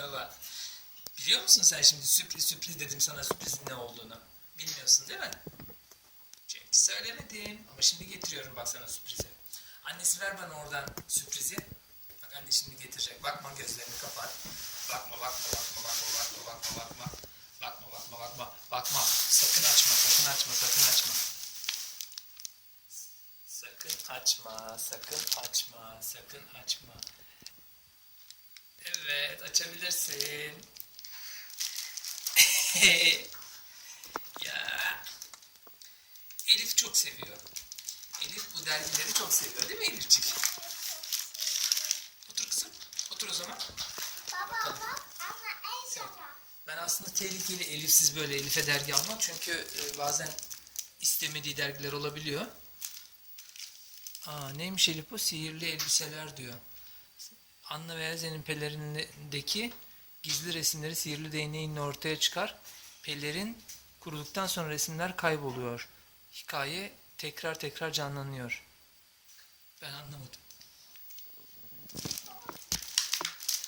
Merhaba. Biliyor musun sen şimdi sürpriz sürpriz dedim sana sürprizin ne olduğunu. Bilmiyorsun değil mi? Çünkü söylemedim. Ama şimdi getiriyorum bak sana sürprizi. Annesi ver bana oradan sürprizi. Bak anne şimdi getirecek. Bakma gözlerini kapat. Bakma bakma bakma bakma bakma bakma bakma. Bakma bakma bakma. Bakma. Sakın açma sakın açma sakın açma. Sakın açma, sakın açma, sakın açma. Evet, açabilirsin. ya. Elif çok seviyor. Elif bu dergileri çok seviyor değil mi Elifcik? Otur kızım. Otur o zaman. Baba bak ama en şaka. Ben aslında tehlikeli Elifsiz böyle Elif'e dergi almam. Çünkü e, bazen istemediği dergiler olabiliyor. Aa neymiş Elif bu? Sihirli elbiseler diyor. Anna ve Elze'nin pelerindeki gizli resimleri sihirli değneğinle ortaya çıkar. Pelerin kuruduktan sonra resimler kayboluyor. Hikaye tekrar tekrar canlanıyor. Ben anlamadım.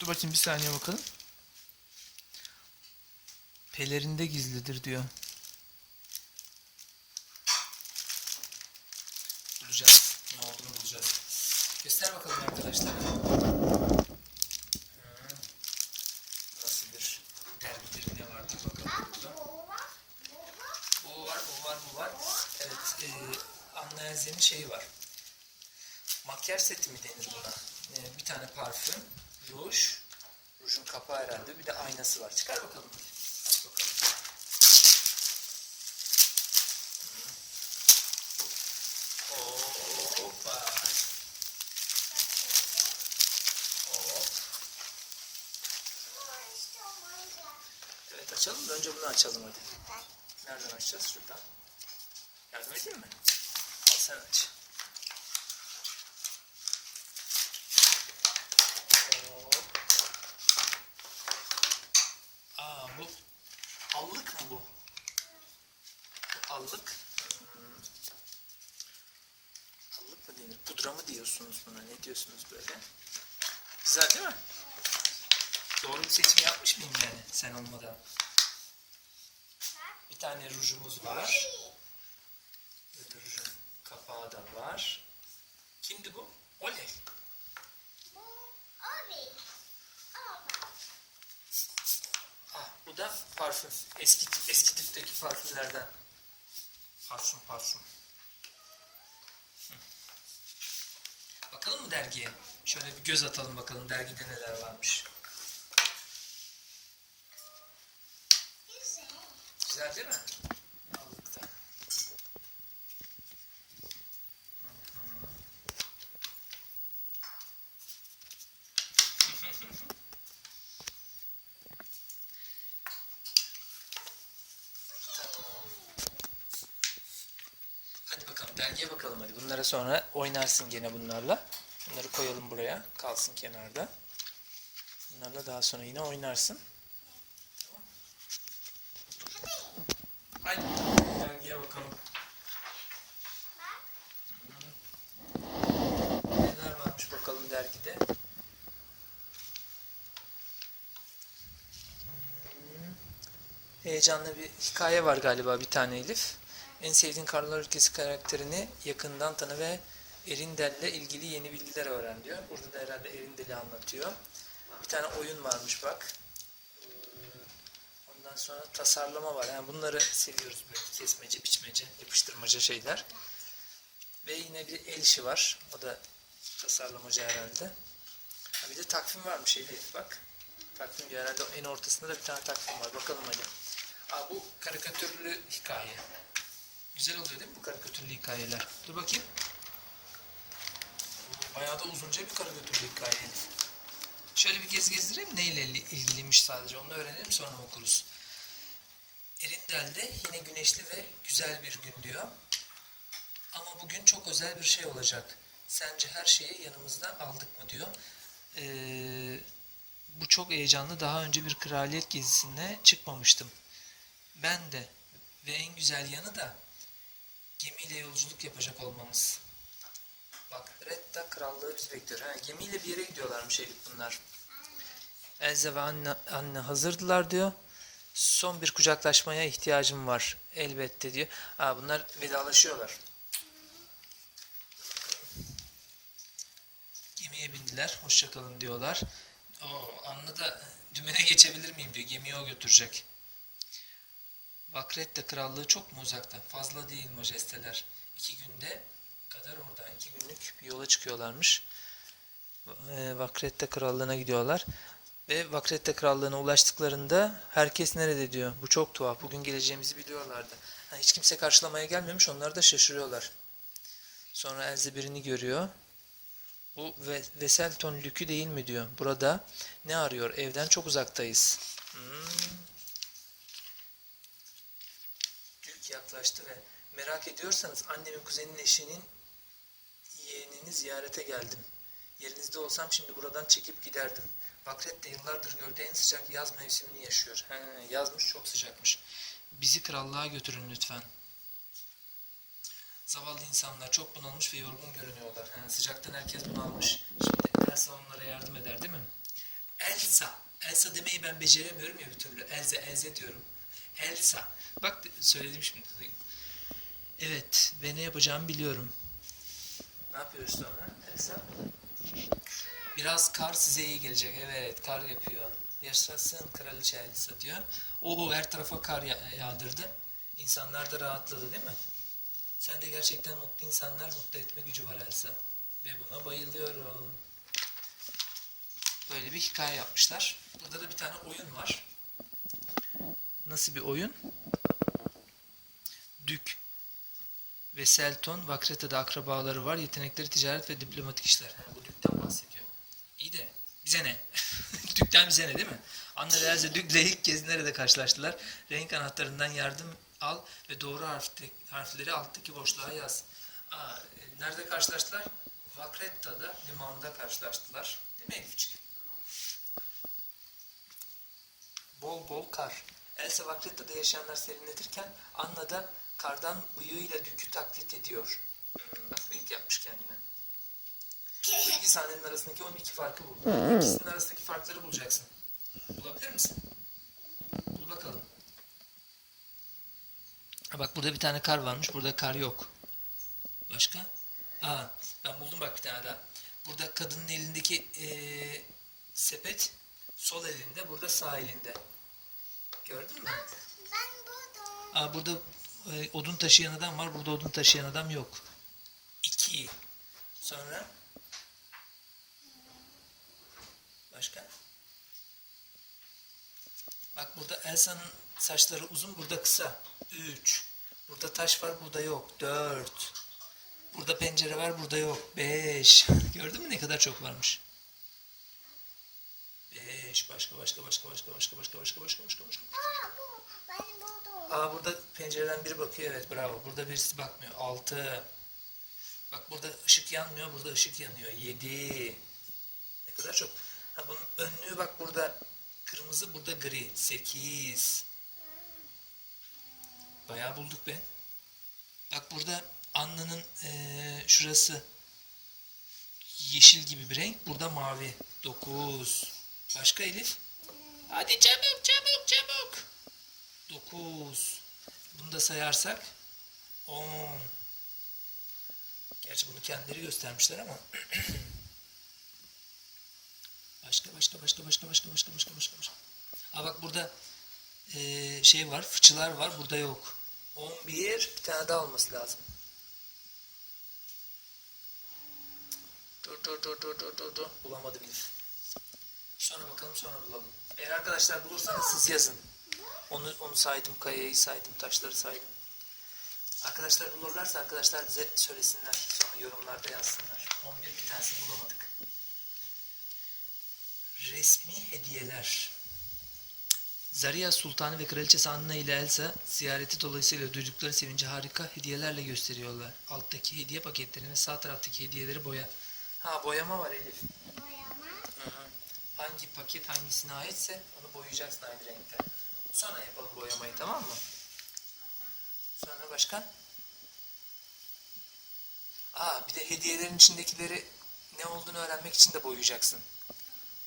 Dur bakayım bir saniye bakalım. Pelerinde gizlidir diyor. Bulacağız. Ne olduğunu bulacağız. Göster bakalım arkadaşlar. Hı. Nasıl bir dergidir ne vardır bakalım burada. Bu var. Bu var. Bu var, bu var, bu var. Evet, e, Anna şeyi var. Makyaj seti mi denir buna? E, bir tane parfüm, ruj, rujun kapağı herhalde, bir de aynası var. Çıkar bakalım. Aç bakalım. Evet açalım da önce bunu açalım hadi. Nereden açacağız? Şuradan. Yardım edeyim mi? Al sen aç. Aa bu allık mı bu? Bu allık. Allık mı denir? Pudra mı diyorsunuz buna? Ne diyorsunuz böyle? Güzel değil mi? Doğru bir seçim yapmış mıyım yani sen olmadan? Bir tane rujumuz var. Böyle rujun kapağı da var. Kimdi bu? Oley. Bu abi. Ah, bu da parfüm. Eski eski tipteki parfümlerden. Parfüm, parfüm. Bakalım mı dergiye? Şöyle bir göz atalım bakalım dergide neler varmış. Güzel. Güzel değil mi? Aldık da. Tamam. Hadi bakalım dergiye bakalım hadi. Bunlara sonra oynarsın gene bunlarla. Bunları koyalım buraya. Kalsın kenarda. Bunlarla daha sonra yine oynarsın. Hadi dergiye bakalım. Neler varmış bakalım dergide. Heyecanlı bir hikaye var galiba bir tane Elif. En sevdiğin Karlar Ülkesi karakterini yakından tanı ve Erindel'le ilgili yeni bilgiler öğren diyor. Burada da herhalde Erindel'i anlatıyor. Bir tane oyun varmış bak. Ondan sonra tasarlama var. Yani bunları seviyoruz böyle kesmece, biçmece, yapıştırmaca şeyler. Ve yine bir el işi var. O da tasarlamacı herhalde. Ha, bir de takvim varmış Elif bak. Takvim herhalde en ortasında da bir tane takvim var. Bakalım hadi. Aa, bu karikatürlü hikaye. Güzel oluyor değil mi bu karikatürlü hikayeler? Dur bakayım. Bayağı da uzunca bir karikatürlü hikaye Elif. Şöyle bir gez gezdireyim neyle ilgiliymiş sadece onu öğrenelim sonra okuruz. Erindel'de yine güneşli ve güzel bir gün diyor. Ama bugün çok özel bir şey olacak. Sence her şeyi yanımızda aldık mı diyor. Ee, bu çok heyecanlı. Daha önce bir kraliyet gezisine çıkmamıştım. Ben de ve en güzel yanı da gemiyle yolculuk yapacak olmamız. Bak Retta krallığı bizi bekliyor. Ha, gemiyle bir yere gidiyorlarmış Elif bunlar. Elsa ve anne, anne hazırdılar diyor. Son bir kucaklaşmaya ihtiyacım var elbette diyor. Ha, bunlar vedalaşıyorlar. Gemiye bindiler. Hoşçakalın diyorlar. O Anna da dümene geçebilir miyim diyor. Gemiyi o götürecek. Vakrette krallığı çok mu uzakta? Fazla değil majesteler. İki günde kadar oradan. iki günlük bir yola çıkıyorlarmış. E, Vakrette krallığına gidiyorlar. Ve Vakrette krallığına ulaştıklarında herkes nerede diyor. Bu çok tuhaf. Bugün geleceğimizi biliyorlardı. Hiç kimse karşılamaya gelmemiş. Onlar da şaşırıyorlar. Sonra Elze birini görüyor. Bu Ve Veselton Lükü değil mi diyor. Burada ne arıyor? Evden çok uzaktayız. Hmm. Yaklaştı ve merak ediyorsanız annemin kuzeninin eşinin yeğenini ziyarete geldim. Yerinizde olsam şimdi buradan çekip giderdim. Bakret de yıllardır gördüğü en sıcak yaz mevsimini yaşıyor. He, yazmış çok sıcakmış. Bizi krallığa götürün lütfen. Zavallı insanlar çok bunalmış ve yorgun görünüyorlar. He, sıcaktan herkes bunalmış. Şimdi Elsa onlara yardım eder değil mi? Elsa. Elsa demeyi ben beceremiyorum ya bir türlü. Elze, Elze diyorum. Elsa. Bak söyledim şimdi. Evet ve ne yapacağımı biliyorum. Ne yapıyoruz sonra Elsa? Biraz kar size iyi gelecek. Evet kar yapıyor. Yaşasın kraliçe Elsa diyor. Oo her tarafa kar ya- yağdırdı. İnsanlar da rahatladı değil mi? Sen de gerçekten mutlu insanlar mutlu etme gücü var Elsa. Ve buna bayılıyorum. Böyle bir hikaye yapmışlar. Burada da bir tane oyun var. Nasıl bir oyun? Dük ve Selton, Vakreta'da akrabaları var. Yetenekleri ticaret ve diplomatik işler. Ha, bu Dük'ten bahsediyor. İyi de bize ne? Dük'ten bize ne değil mi? Ve Elsa Dük'le ilk kez nerede karşılaştılar? Renk anahtarından yardım al ve doğru harfte, harfleri alttaki boşluğa yaz. Aa, e, nerede karşılaştılar? Vakretta'da, limanda karşılaştılar. Değil mi Elifçik? Bol bol kar. Elsa Vakretta'da yaşayanlar serinletirken Anna da kardan bıyığıyla dükü taklit ediyor. Hmm, bak bıyık yapmış kendine. Bu iki sahnenin arasındaki 12 farkı bul. İkisinin arasındaki farkları bulacaksın. Bulabilir misin? Bul bakalım. Ha bak burada bir tane kar varmış. Burada kar yok. Başka? Aa, ben buldum bak bir tane daha. Burada kadının elindeki eee, sepet sol elinde, burada sağ elinde. Gördün mü? Ben buldum. Aa, burada e, odun taşıyan adam var. Burada odun taşıyan adam yok. İki. Sonra? Başka? Bak burada Elsa'nın saçları uzun, burada kısa. Üç. Burada taş var, burada yok. Dört. Burada pencere var, burada yok. Beş. Gördün mü ne kadar çok varmış? Beş. Başka, başka, başka, başka, başka, başka, başka, başka, başka, başka. Aa bu. Ben buldum. Aa burada pencereden biri bakıyor evet bravo. Burada birisi bakmıyor. 6. Bak burada ışık yanmıyor. Burada ışık yanıyor. 7. Ne kadar çok. Ha bunun önlüğü bak burada kırmızı burada gri. 8. Bayağı bulduk be. Bak burada Anna'nın eee, şurası yeşil gibi bir renk. Burada mavi. 9. Başka Elif? Hadi çabuk çabuk çabuk. 9. Bunu da sayarsak 10. Gerçi bunu kendileri göstermişler ama. başka başka başka başka başka başka başka başka başka. Aa bak burada eee, şey var, fıçılar var. Burada yok. 11 bir tane daha olması lazım. Dur dur dur dur dur dur. Bulamadım Elif. Sonra bakalım sonra bulalım. Eğer arkadaşlar bulursanız siz yazın. Onu onu saydım, kayayı saydım, taşları saydım. Arkadaşlar bulurlarsa arkadaşlar bize söylesinler. Sonra yorumlarda yazsınlar. 11 bir tanesini bulamadık. Resmi hediyeler. Zaria Sultanı ve Kraliçesi Anna ile Elsa ziyareti dolayısıyla duydukları sevinci harika hediyelerle gösteriyorlar. Alttaki hediye paketlerini sağ taraftaki hediyeleri boya. Ha boyama var Elif. Hangi paket hangisine aitse onu boyayacaksın aynı renkte. Sonra yapalım boyamayı tamam mı? Sonra başka? Aa bir de hediyelerin içindekileri ne olduğunu öğrenmek için de boyayacaksın.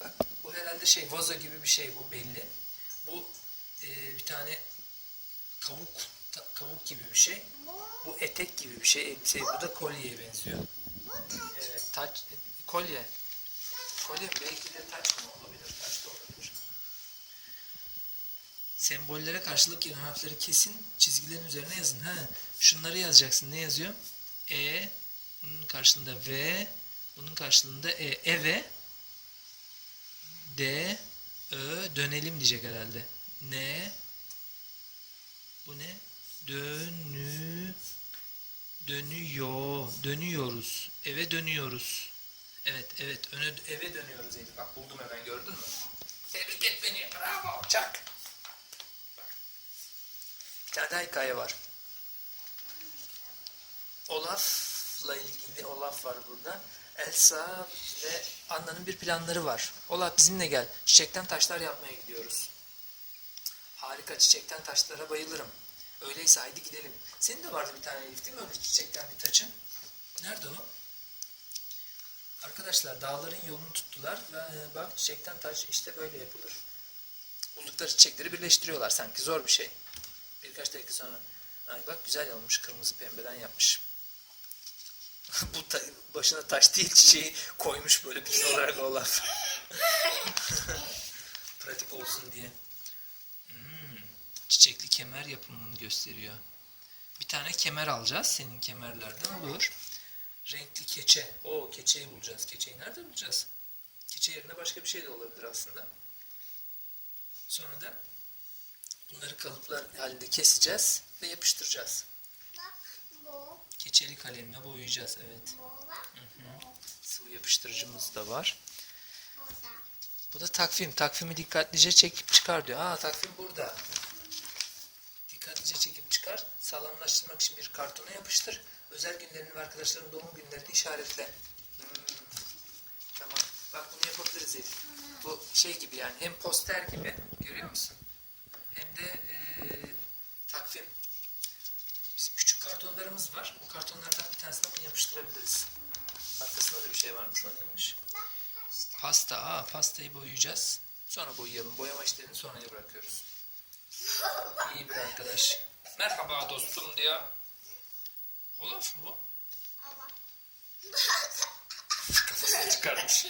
Bak bu herhalde şey vazo gibi bir şey bu belli. Bu e, bir tane kavuk ta- kavuk gibi bir şey. Bu, etek gibi bir şey. Elbise. Bu da kolyeye benziyor. bu taç. Evet, taç, kolye. Kolye? Belki de taç mı olabilir? Taç da olabilir. Sembollere karşılık gelen harfleri kesin, çizgilerin üzerine yazın. Ha, şunları yazacaksın. Ne yazıyor? E, bunun karşılığında V, bunun karşılığında E. Eve, D, Ö, dönelim diyecek herhalde. Ne, bu ne? Dönü, Dönüyor, dönüyoruz. Eve dönüyoruz. Evet, evet. Öne, eve dönüyoruz Elif. Bak buldum hemen gördün mü? Tebrik et beni. Bravo. Çak. Bak. Bir tane daha hikaye var. Olaf'la ilgili Olaf var burada. Elsa ve Anna'nın bir planları var. Olaf bizimle gel. Çiçekten taşlar yapmaya gidiyoruz. Harika çiçekten taşlara bayılırım. Öyleyse haydi gidelim. Senin de vardı bir tane Elif değil mi öyle çiçekten bir taçın? Nerede o? Arkadaşlar dağların yolunu tuttular ve e, bak çiçekten taç işte böyle yapılır. Buldukları çiçekleri birleştiriyorlar sanki zor bir şey. Birkaç dakika sonra ay bak güzel olmuş kırmızı pembeden yapmış. Bu ta- başına taş değil çiçeği koymuş böyle bir olarak Olaf. Pratik olsun diye. Hmm, çiçekli kemer yapımını gösteriyor. Bir tane kemer alacağız. Senin kemerlerden olur. Renkli keçe. O keçeyi bulacağız. Keçeyi nerede bulacağız? Keçe yerine başka bir şey de olabilir aslında. Sonra da bunları kalıplar halinde keseceğiz ve yapıştıracağız. Keçeli kalemle boyayacağız. Evet. Sıvı yapıştırıcımız da var. Bu da takvim. Takvimi dikkatlice çekip çıkar diyor. Aa takvim burada. Dikkatlice çekip çıkar. Sağlamlaştırmak için bir kartona yapıştır. Özel günlerini ve arkadaşların doğum günlerini işaretle. Hmm. Tamam. Bak bunu yapabiliriz Elif. Bu şey gibi yani hem poster gibi görüyor musun? Hem de eee, takvim. Bizim küçük kartonlarımız var. Bu kartonlardan bir tanesine bunu yapıştırabiliriz. Arkasında da bir şey varmış. O neymiş? Pasta. Aa, pastayı boyayacağız. Sonra boyayalım. Boyama işlerini sonraya bırakıyoruz. İyi bir arkadaş. Merhaba dostum diyor. Olaf mı bu? Ama. Kafasını çıkarmış.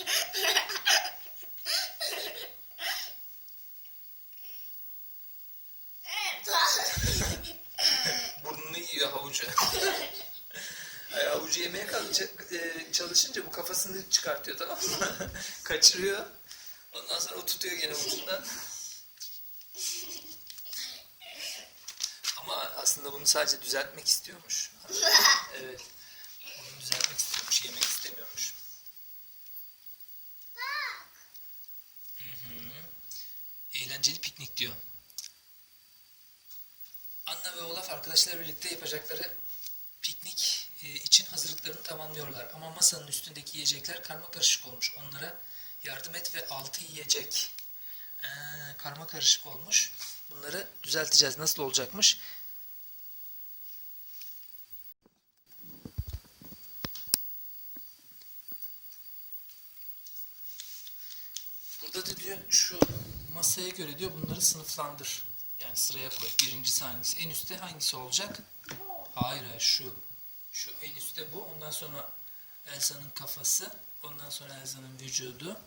Burnunu yiyor havucu. Ay, havucu yemeye kalınca, e, çalışınca bu kafasını çıkartıyor tamam mı? Kaçırıyor. Ondan sonra o tutuyor gene ucundan. Ama aslında bunu sadece düzeltmek istiyormuş. Evet. Bunu düzeltmek istiyormuş, yemek istemiyormuş. Hı hı. Eğlenceli piknik diyor. Anna ve Olaf arkadaşlarla birlikte yapacakları piknik e, için hazırlıklarını tamamlıyorlar. Ama masanın üstündeki yiyecekler karma karışık olmuş. Onlara yardım et ve altı yiyecek. Ee, karma karışık olmuş. Bunları düzelteceğiz. Nasıl olacakmış? Burada da diyor şu masaya göre diyor bunları sınıflandır. Yani sıraya koy. Birincisi hangisi? En üstte hangisi olacak? Hayır hayır şu. Şu en üstte bu. Ondan sonra Elsa'nın kafası. Ondan sonra Elsa'nın vücudu.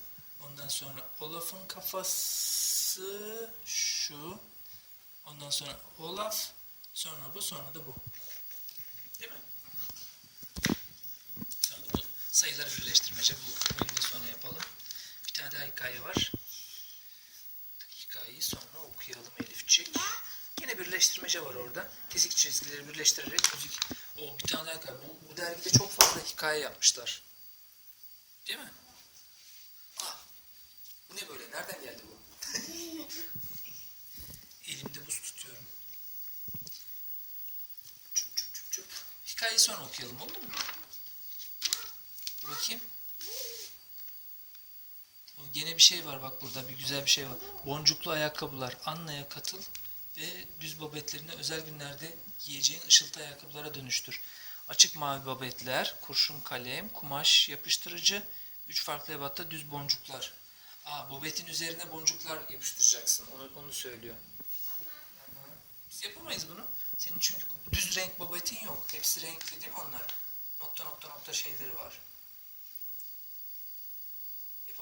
Ondan sonra Olaf'ın kafası şu. Ondan sonra Olaf. Sonra bu. Sonra da bu. Değil mi? Bu sayıları birleştirmece. Bu oyunu da sonra yapalım. Bir tane daha hikaye var. Hikayeyi sonra okuyalım Elifçik. Yine birleştirmece var orada. Kesik çizgileri birleştirerek müzik. O bir tane daha. Bu, bu dergide çok fazla hikaye yapmışlar. Değil mi? Ah, bu ne böyle? Nereden geldi bu? Elimde buz tutuyorum. Çup çup çup çup. Hikayeyi sonra okuyalım oldu mu? Bakayım. Gene bir şey var bak burada bir güzel bir şey var. Boncuklu ayakkabılar. Anna'ya katıl ve düz babetlerini özel günlerde giyeceğin ışıltı ayakkabılara dönüştür. Açık mavi babetler, kurşun kalem, kumaş yapıştırıcı, üç farklı ebatta düz boncuklar. Aa, bobetin üzerine boncuklar yapıştıracaksın. Onu, onu söylüyor. Biz yapamayız bunu. Senin çünkü düz renk bobetin yok. Hepsi renkli değil mi onlar? Nokta nokta nokta şeyleri var.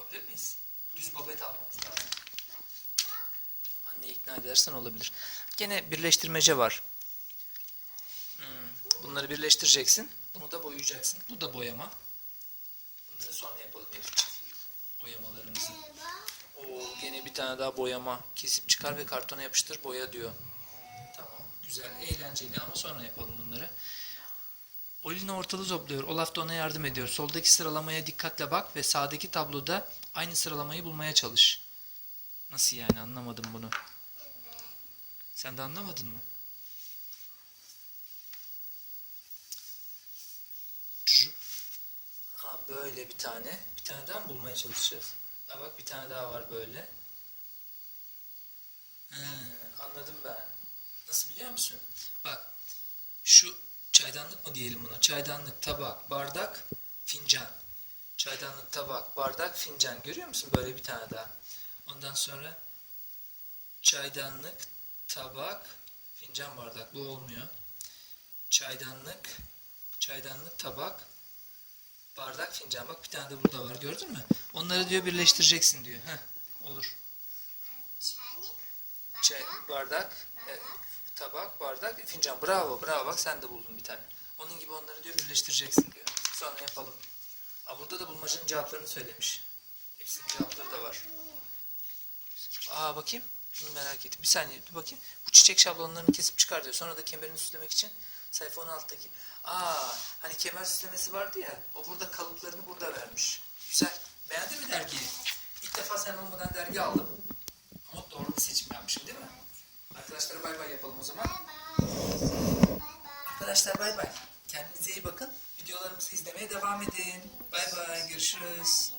Yapabilir miyiz? Düz bobet almamız lazım. Bak. Anne ikna edersen olabilir. Gene birleştirmece var. Hmm, Bunları birleştireceksin. Bunu da boyayacaksın. Bu da boyama. Bunları sonra yapalım Elif'ciğim. Boyamalarımızı. Oo, gene bir tane daha boyama. Kesip çıkar ve kartona yapıştır boya diyor. Tamam. Güzel, eğlenceli ama sonra yapalım bunları. Olina ortalığı topluyor. Olaf da ona yardım ediyor. Soldaki sıralamaya dikkatle bak ve sağdaki tabloda aynı sıralamayı bulmaya çalış. Nasıl yani anlamadım bunu. Sen de anlamadın mı? Ha böyle bir tane. Bir tane daha mı bulmaya çalışacağız? Ha bak bir tane daha var böyle. He, anladım ben. Nasıl biliyor musun? Bak şu çaydanlık mı diyelim buna? Çaydanlık, tabak, bardak, fincan. Çaydanlık, tabak, bardak, fincan. Görüyor musun? Böyle bir tane daha. Ondan sonra çaydanlık, tabak, fincan, bardak. Bu olmuyor. Çaydanlık, çaydanlık, tabak, bardak, fincan. Bak bir tane de burada var. Gördün mü? Onları diyor birleştireceksin diyor. Heh, olur. Çaylık. Çay, Bardak. bardak, e, tabak, bardak, fincan. Bravo, bravo. Bak sen de buldun bir tane. Onun gibi onları diyor birleştireceksin diyor. Sonra yapalım. Aa, burada da bulmacanın cevaplarını söylemiş. Hepsinin cevapları da var. Aa bakayım. Bunu merak ettim. Bir saniye dur bakayım. Bu çiçek şablonlarını kesip çıkar diyor. Sonra da kemerini süslemek için sayfa 16'daki. Aa hani kemer süslemesi vardı ya. O burada kalıplarını burada vermiş. Güzel. Beğendin mi dergiyi? İlk defa sen olmadan dergi aldım. Ama doğru bir seçim yapmışım değil mi? Arkadaşlara bay bay yapalım o zaman. Arkadaşlar bay bay. Kendinize iyi bakın. Videolarımızı izlemeye devam edin. Bay bay. Görüşürüz.